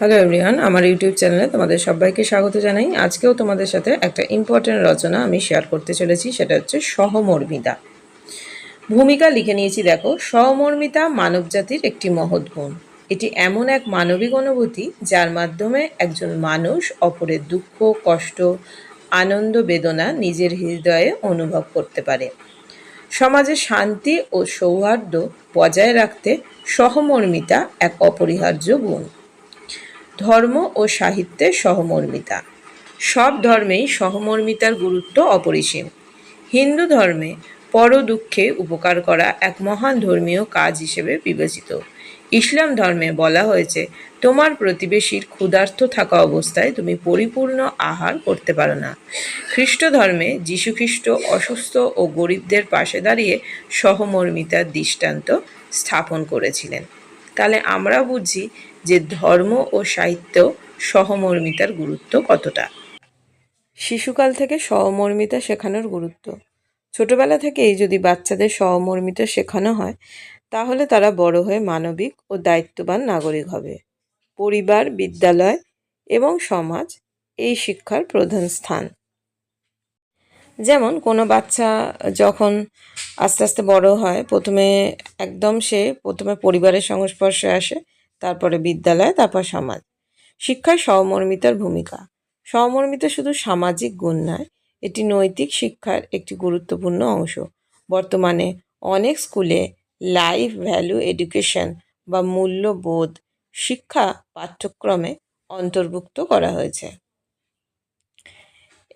Hello everyone আমার YouTube চ্যানেলে তোমাদের সবাইকে স্বাগত জানাই। আজকেও তোমাদের সাথে একটা ইম্পর্টেন্ট রচনা আমি শেয়ার করতে চলেছি, সেটা হচ্ছে সহমর্মিতা। ভূমিকা লিখে নিয়েছি, দেখো, সহমর্মিতা মানবজাতির একটি মহৎ গুণ। এটি এমন এক মানবিক অনুভূতি যার মাধ্যমে একজন মানুষ অপরের দুঃখ, কষ্ট, আনন্দ, বেদনা নিজের হৃদয়ে অনুভব করতে পারে। সমাজে শান্তি ও সৌহার্দ্য বজায় রাখতে সহমর্মিতা এক অপরিহার্য গুণ। ধর্ম ও সাহিত্যে সহমর্মিতা। সব ধর্মেই সহমর্মিতার গুরুত্ব অপরিসীম। হিন্দু ধর্মে পর দুঃখে উপকার করা এক মহান ধর্মীয় কাজ হিসেবে বিবেচিত। ইসলাম ধর্মে বলা হয়েছে, তোমার প্রতিবেশীর ক্ষুধার্ত থাকা অবস্থায় তুমি পরিপূর্ণ আহার করতে পারো না। খ্রিস্ট ধর্মে যীশুখ্রিস্ট অসুস্থ ও গরিবদের পাশে দাঁড়িয়ে সহমর্মিতার দৃষ্টান্ত স্থাপন করেছিলেন। তাহলে আমরা বুঝি যে ধর্ম ও সাহিত্য সহমর্মিতার গুরুত্ব কতটা? শিশুকাল থেকে সহমর্মিতা শেখানোর গুরুত্ব। ছোটবেলা থেকেই যদি বাচ্চাদের সহমর্মিতা শেখানো হয়, তাহলে তারা বড় হয়ে মানবিক ও দায়িত্ববান নাগরিক হবে। পরিবার, বিদ্যালয় এবং সমাজ এই শিক্ষার প্রধান স্থান। যেমন কোনো বাচ্চা যখন আস্তে আস্তে বড় হয়, প্রথমে একদম সে প্রথমে পরিবারের সংস্পর্শে আসে তারপরে বিদ্যালয়, তারপর সমাজ। শিক্ষায় সহমর্মিতার ভূমিকা। সহমর্মিতা শুধু সামাজিক গুণ নয়, এটি নৈতিক শিক্ষার একটি গুরুত্বপূর্ণ অংশ। বর্তমানে অনেক স্কুলে লাইফ ভ্যালু এডুকেশন বা মূল্যবোধ শিক্ষা পাঠ্যক্রমে অন্তর্ভুক্ত করা হয়েছে।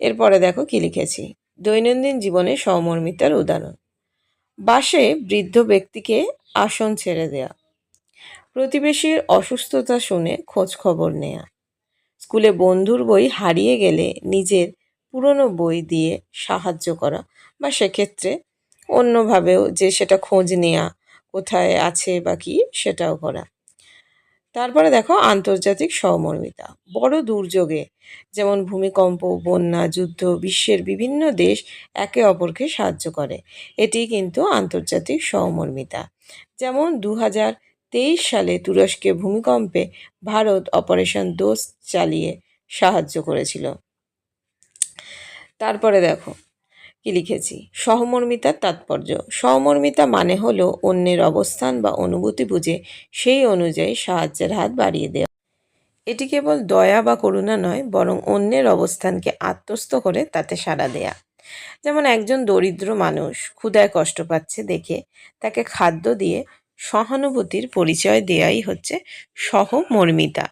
এরপরে দেখো কি লিখেছি। দৈনন্দিন জীবনে সহমর্মিতার উদাহরণ। বাসে বৃদ্ধ ব্যক্তিকে আসন ছেড়ে দেয়া। প্রতিবেশীর অসুস্থতা শুনে খোঁজ খবর নেয়া। স্কুলে বন্ধুর বই হারিয়ে গেলে নিজের পুরনো বই দিয়ে সাহায্য করা বা সেক্ষেত্রে অন্যভাবেও যে সেটা খোঁজ নেয়া, কোথায় আছে বা কি সেটাও করা। তারপরে দেখো আন্তর্জাতিক সহমর্মিতা বড় দুর্যোগে যেমন ভূমিকম্প, বন্যা, যুদ্ধ বিশ্বের বিভিন্ন দেশ একে অপরকে সাহায্য করে। এটি কিন্তু আন্তর্জাতিক সহমর্মিতা যেমন দু হাজার তেইশ সালে তুরস্কে ভূমিকম্পে ভারত অপারেশন দোষ চালিয়ে সাহায্য করেছিল। তারপরে দেখো, কি লিখেছি? সহমর্মিতার তাৎপর্য। সহমর্মিতা মানে হলো অন্যের অবস্থান বা অনুভূতি বুঝে সেই অনুযায়ী সাহায্যের হাত বাড়িয়ে দেওয়া। এটি কেবল দয়া বা করুণা নয়, বরং অন্যের অবস্থানকে আত্মস্থ করে তাতে সাড়া দেয়া। যেমন একজন দরিদ্র মানুষ ক্ষুধায় কষ্ট পাচ্ছে দেখে, তাকে খাদ্য দিয়ে সহানুভূতির পরিচয় দেয়াই হচ্ছে সহমর্মিতা।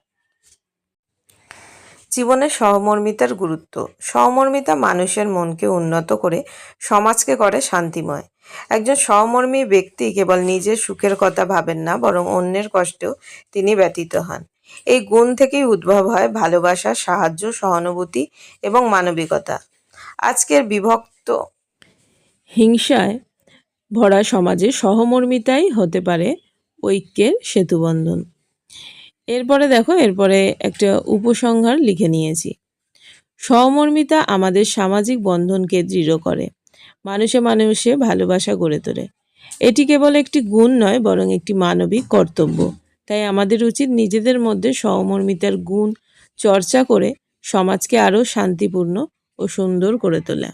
জীবনে সহমর্মিতার গুরুত্ব। সহমর্মিতা মানুষের মনকে উন্নত করে, সমাজকে করে শান্তিময়। একজন সহমর্মী ব্যক্তি কেবল নিজের সুখের কথা ভাবেন না, বরং অন্যের কষ্টেও তিনি ব্যতীত হন। এই গুণ থেকেই উদ্ভব হয় ভালোবাসা, সাহায্য, সহানুভূতি এবং মানবিকতা। আজকের বিভক্ত হিংসায় ভরা সমাজে সহমর্মিতাই হতে পারে ঐক্যের সেতুবন্ধন। এরপরে দেখো, এরপরে একটা উপসংহার লিখে নিয়েছি। সহমর্মিতা আমাদের সামাজিক বন্ধনকে দৃঢ় করে, মানুষে মানুষে ভালোবাসা গড়ে তোলে। এটি কেবল একটি গুণ নয়, বরং একটি মানবিক কর্তব্য। তাই আমাদের উচিত নিজেদের মধ্যে সহমর্মিতার গুণ চর্চা করে সমাজকে আরও শান্তিপূর্ণ ও সুন্দর করে তোলা।